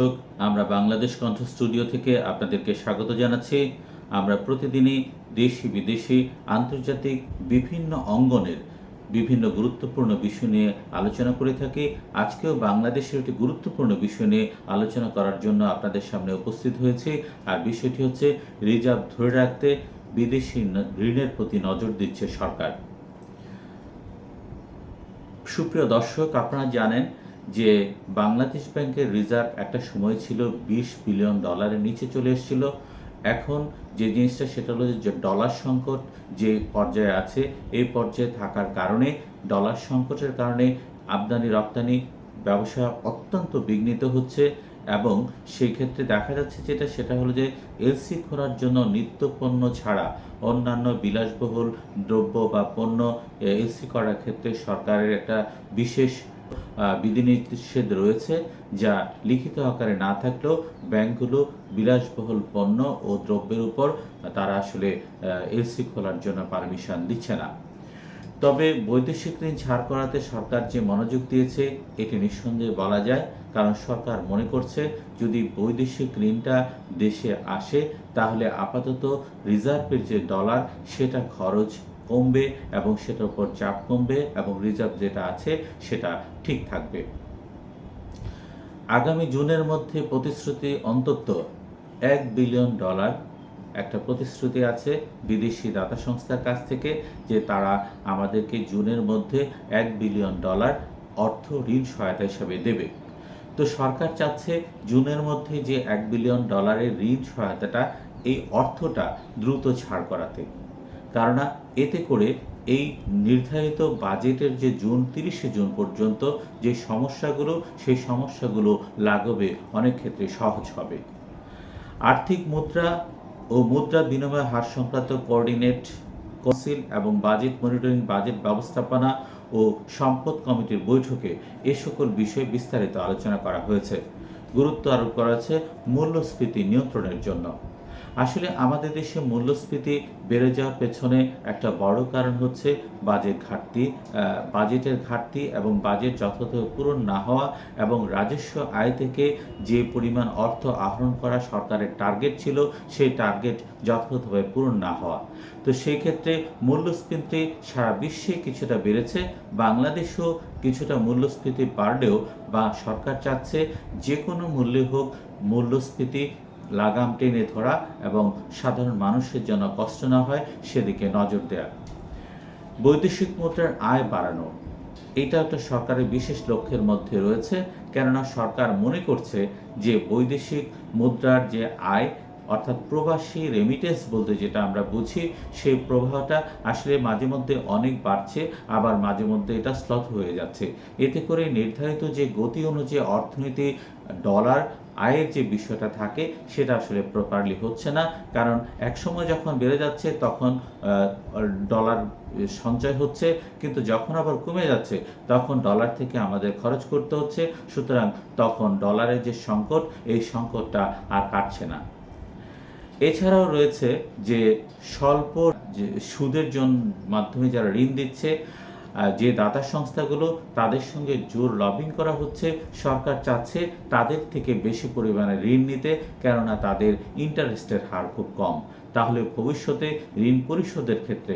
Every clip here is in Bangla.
দর্শক, আমরা বাংলাদেশ কণ্ঠ স্টুডিও থেকে আপনাদেরকে স্বাগত জানাচ্ছি। আমরা প্রতিদিনই দেশি বিদেশি আন্তর্জাতিক বিভিন্ন অঙ্গনের বিভিন্ন গুরুত্বপূর্ণ বিষয় নিয়ে আলোচনা করে থাকি। আজকেও বাংলাদেশের একটি গুরুত্বপূর্ণ বিষয় নিয়ে আলোচনা করার জন্য আপনাদের সামনে উপস্থিত হয়েছে। আর বিষয়টি হচ্ছে, রিজার্ভ ধরে রাখতে বিদেশি ঋণের প্রতি নজর দিচ্ছে সরকার। সুপ্রিয় দর্শক, আপনারা জানেন যে বাংলাদেশ ব্যাংকের রিজার্ভ একটা সময় ছিল বিশ বিলিয়ন ডলারের নিচে চলে এসেছিল। এখন যে জিনিসটা সেটা হলো যে ডলার সংকট যে পর্যায়ে আছে, এই পর্যায়ে থাকার কারণে ডলার সংকটের কারণে আমদানি, রপ্তানি ব্যবসা অত্যন্ত বিঘ্নিত হচ্ছে এবং সেই ক্ষেত্রে দেখা যাচ্ছে যেটা, সেটা হলো যে এলসি খোলার জন্য নিত্য পণ্য ছাড়া অন্যান্য বিলাসবহুল দ্রব্য বা পণ্য এলসি করার ক্ষেত্রে সরকারের একটা বিশেষ বিধিনিষেধ রয়েছে যা লিখিত আকারে না থাকলেও ব্যাংকগুলো বিলাসবহুল পণ্য ও দ্রব্যের উপর তারা আসলে এলসি খোলার জন্য পারমিশন দিচ্ছে না। তবে বৈদেশিক ঋণ ছাড় করাতে সরকার যে মনোযোগ দিয়েছে, এটি নিঃসন্দেহে বলা যায়। কারণ সরকার মনে করছে, যদি বৈদেশিক ঋণটা দেশে আসে, তাহলে আপাতত রিজার্ভের যে ডলার, সেটা খরচ কমবে এবং সেটার উপর চাপ কমবে এবং রিজার্ভ যেটা আছে সেটা ঠিক থাকবে। আগামী জুনের মধ্যে প্রতিশ্রুতি অন্তত এক বিলিয়ন ডলার একটা প্রতিশ্রুতি আছে বিদেশি দাতা সংস্থার কাছ থেকে যে তারা আমাদেরকে জুনের মধ্যে এক বিলিয়ন ডলার অর্থ ঋণ সহায়তা হিসাবে দেবে। তো সরকার চাচ্ছে জুনের মধ্যে যে এক বিলিয়ন ডলারের ঋণ সহায়তাটা এই অর্থটা দ্রুত ছাড় করাতে। কেননা এতে করে এই নির্ধারিত বাজেটের যে জুন, তিরিশে জুন পর্যন্ত যে সমস্যাগুলো, সেই সমস্যাগুলো লাঘবে অনেক ক্ষেত্রে সহজ হবে। আর্থিক মুদ্রা ও মুদ্রা বিনিময় হার সংক্রান্ত কোঅর্ডিনেট কৌন্সিল এবং বাজেট মনিটরিং বাজেট ব্যবস্থাপনা ও সম্পদ কমিটির বৈঠকে এ সকল বিষয়ে বিস্তারিত আলোচনা করা হয়েছে। গুরুত্ব আরোপ করা হয়েছে মূল্যস্ফীতি নিয়ন্ত্রণের জন্য। আসলে আমাদের দেশে মূল্যস্ফীতি বেড়ে যাওয়ার পেছনে একটা বড় কারণ হচ্ছে বাজেট ঘাটতি বাজেটের ঘাটতি এবং বাজেট যথাযথ পূরণ না হওয়া এবং রাজস্ব আয় থেকে যে পরিমাণ অর্থ আহরণ করা সরকারের টার্গেট ছিল, সেই টার্গেট যথাযথভাবে পূরণ না হওয়া। তো সেই ক্ষেত্রে মূল্যস্ফীতি সারা বিশ্বে কিছুটা বেড়েছে, বাংলাদেশেও কিছুটা মূল্যস্ফীতি বাড়লেও বা সরকার চাচ্ছে যে কোনো মূল্যে হোক মূল্যস্ফীতি লাগাম টেনে ধরা এবং সাধারণ মানুষের জন্য কষ্ট না হয়, সেদিকে নজর দেওয়া বৈদেশিক মুদ্রার আয় বাড়ানো। এটা একটা সরকারের বিশেষ লক্ষ্যের মধ্যে রয়েছে, কেননা সরকার মনে করছে যে বৈদেশিক মুদ্রার যে আয় অর্থাৎ প্রবাসী রেমিটেন্স বলতে যেটা আমরা বুঝি, সেই প্রবাহটা আসলে মাঝে মধ্যে অনেক বাড়ছে, আবার মাঝে মধ্যে এটা স্লথ হয়ে যাচ্ছে। এতে করে নির্ধারিত যে গতি অনুযায়ী অর্থনীতি ডলার আয়ের যে বিষয়টা থাকে, সেটা আসলে প্রপারলি হচ্ছে না। কারণ একসময় যখন বেড়ে যাচ্ছে, তখন ডলার সঞ্চয় হচ্ছে, কিন্তু যখন আবার কমে যাচ্ছে, তখন ডলার থেকে আমাদের খরচ করতে হচ্ছে। সুতরাং তখন ডলারের যে সংকট, এই সংকটটা আর কাটছে না। এছাড়াও রয়েছে যে স্বল্প, যে সুদের জন্য মাধ্যমে যারা ঋণ দিচ্ছে যে দাতা সংস্থাগুলো, তাদের সঙ্গে জোর লবিং করা হচ্ছে। সরকার চাচ্ছে তাদের থেকে বেশি পরিমাণে ঋণ নিতে, কেননা তাদের ইন্টারেস্টের হার খুব কম। তাহলে ভবিষ্যতে ঋণ পরিশোধের ক্ষেত্রে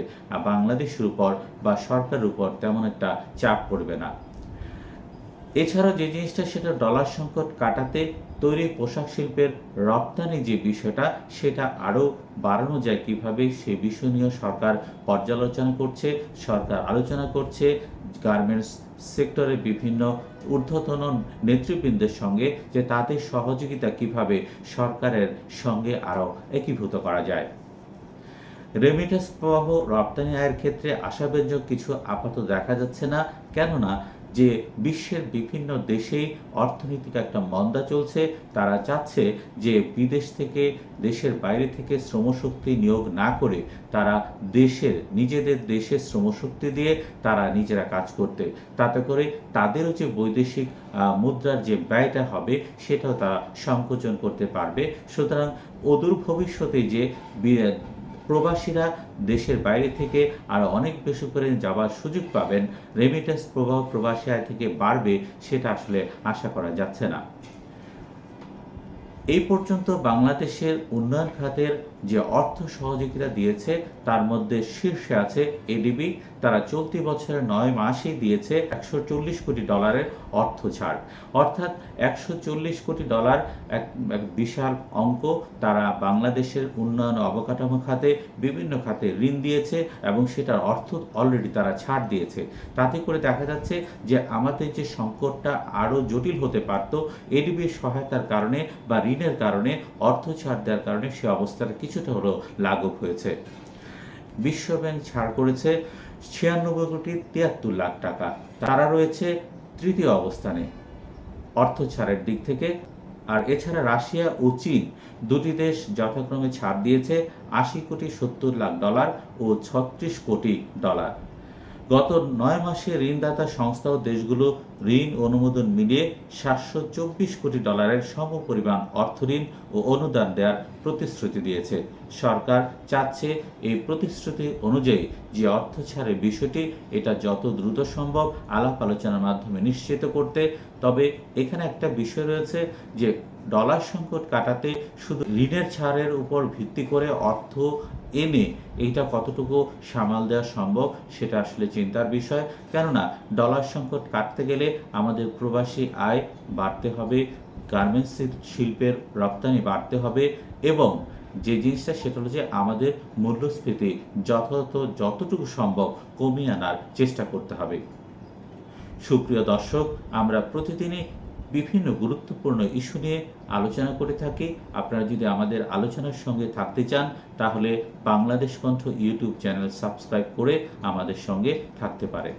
বাংলাদেশের উপর বা সরকারের উপর তেমন একটা চাপ পড়বে না। এছাড়া যে জিনিসটা সেটা ডলার সংকট কাটাতে তৈরি পোশাক শিল্পের রপ্তানি যে বিষয়টা, সেটা আরও বাড়ানো যায় কীভাবে, সে বিষয় নিয়েও সরকার পর্যালোচনা করছে, সরকার আলোচনা করছে, গার্মেন্টস সেক্টরের বিভিন্ন ঊর্ধ্বতন নেতৃবৃন্দের সঙ্গে যে তাদের সহযোগিতা কীভাবে সরকারের সঙ্গে আরও একীভূত করা যায়। রেমিটেন্স প্রবাহ রপ্তানি আয়ের ক্ষেত্রে আশাব্যঞ্জক কিছু আপাতত দেখা যাচ্ছে না, কেননা যে বিশ্বের বিভিন্ন দেশেই অর্থনৈতিক একটা মন্দা চলছে, তারা চাচ্ছে যে বিদেশ থেকে, দেশের বাইরে থেকে শ্রমশক্তি নিয়োগ না করে তারা দেশের, নিজেদের দেশের শ্রমশক্তি দিয়ে তারা নিজেরা কাজ করতে। তাতে করে তাদেরও যে বৈদেশিক মুদ্রার যে ব্যয়টা হবে, সেটাও তারা সংকোচন করতে পারবে। সুতরাং অদূর ভবিষ্যতে যে প্রবাসীরা দেশের বাইরে থেকে আরও অনেক বেশি করে যাওয়ার সুযোগ পাবেন। রেমিটেন্স প্রবাহ প্রবাসী আয় থেকে বাড়বে সেটা আসলে আশা করা যাচ্ছে না। এই পর্যন্ত বাংলাদেশের উন্নয়ন খাতের যে অর্থ সহযোগিতা দিয়েছে, তার মধ্যে শীর্ষে আছে এডিবি তারা চলতি বছরের নয় মাসেই দিয়েছে একশো চল্লিশ কোটি ডলারের অর্থ ছাড়। অর্থাৎ একশো চল্লিশ কোটি ডলার এক বিশাল অঙ্ক তারা বাংলাদেশের উন্নয়ন অবকাঠামো খাতে, বিভিন্ন খাতে ঋণ দিয়েছে এবং সেটার অর্থ অলরেডি তারা ছাড় দিয়েছে। তাতে করে দেখা যাচ্ছে যে আমাদের যে সংকটটা আরও জটিল হতে পারত এডিবির সহায়তার কারণে বা ঋণের কারণে, অর্থ ছাড় দেওয়ার কারণে সে অবস্থাটা কিছুটা হলেও লাঘব হয়েছে। বিশ্বব্যাংক ছাড় করেছে ছিয়ানব্বই কোটি তিয়াত্তর লাখ টাকা। তারা রয়েছে তৃতীয় অবস্থানে। অর্থ ছাড়ের দিক থেকে, আর এছাড়া রাশিয়া ও চীন দুটি দেশ যথাক্রমে ছাড় দিয়েছে আশি কোটি সত্তর লাখ ডলার ও ছত্রিশ কোটি ডলার। গত নয় মাসে ঋণদাতা সংস্থা ও দেশগুলো ঋণ অনুমোদন মিলিয়ে সাতশো চব্বিশ কোটি ডলারের সমপরিমাণ অর্থঋণ ও অনুদান দেওয়ার প্রতিশ্রুতি দিয়েছে। সরকার চাচ্ছে এই প্রতিশ্রুতি অনুযায়ী যে অর্থ ছাড়ের বিষয়টি এটা যত দ্রুত সম্ভব আলাপ আলোচনার মাধ্যমে নিশ্চিত করতে। তবে এখানে একটা বিষয় রয়েছে যে ডলার সংকট কাটাতে শুধু ঋণের ছাড়ের উপর ভিত্তি করে অর্থ এনে এইটা কতটুকু সামাল দেওয়া সম্ভব, সেটা আসলে চিন্তার বিষয়। কেননা, ডলার সংকট কাটতে গেলে আমাদের প্রবাসী আয় বাড়তে হবে, গার্মেন্টস শিল্পের রপ্তানি বাড়তে হবে এবং যে জিনিসটা সেটা হলো যে আমাদের মূল্যস্ফীতি যথাযথ যতটুকু সম্ভব কমিয়ে আনার চেষ্টা করতে হবে। সুপ্রিয় দর্শক, আমরা প্রতিদিনই বিভিন্ন গুরুত্বপূর্ণ ইস্যু নিয়ে আলোচনা করে থাকি। আপনারা যদি আমাদের আলোচনার সঙ্গে থাকতে চান, তাহলে বাংলাদেশ কণ্ঠ ইউটিউব চ্যানেল সাবস্ক্রাইব করে আমাদের সঙ্গে থাকতে পারে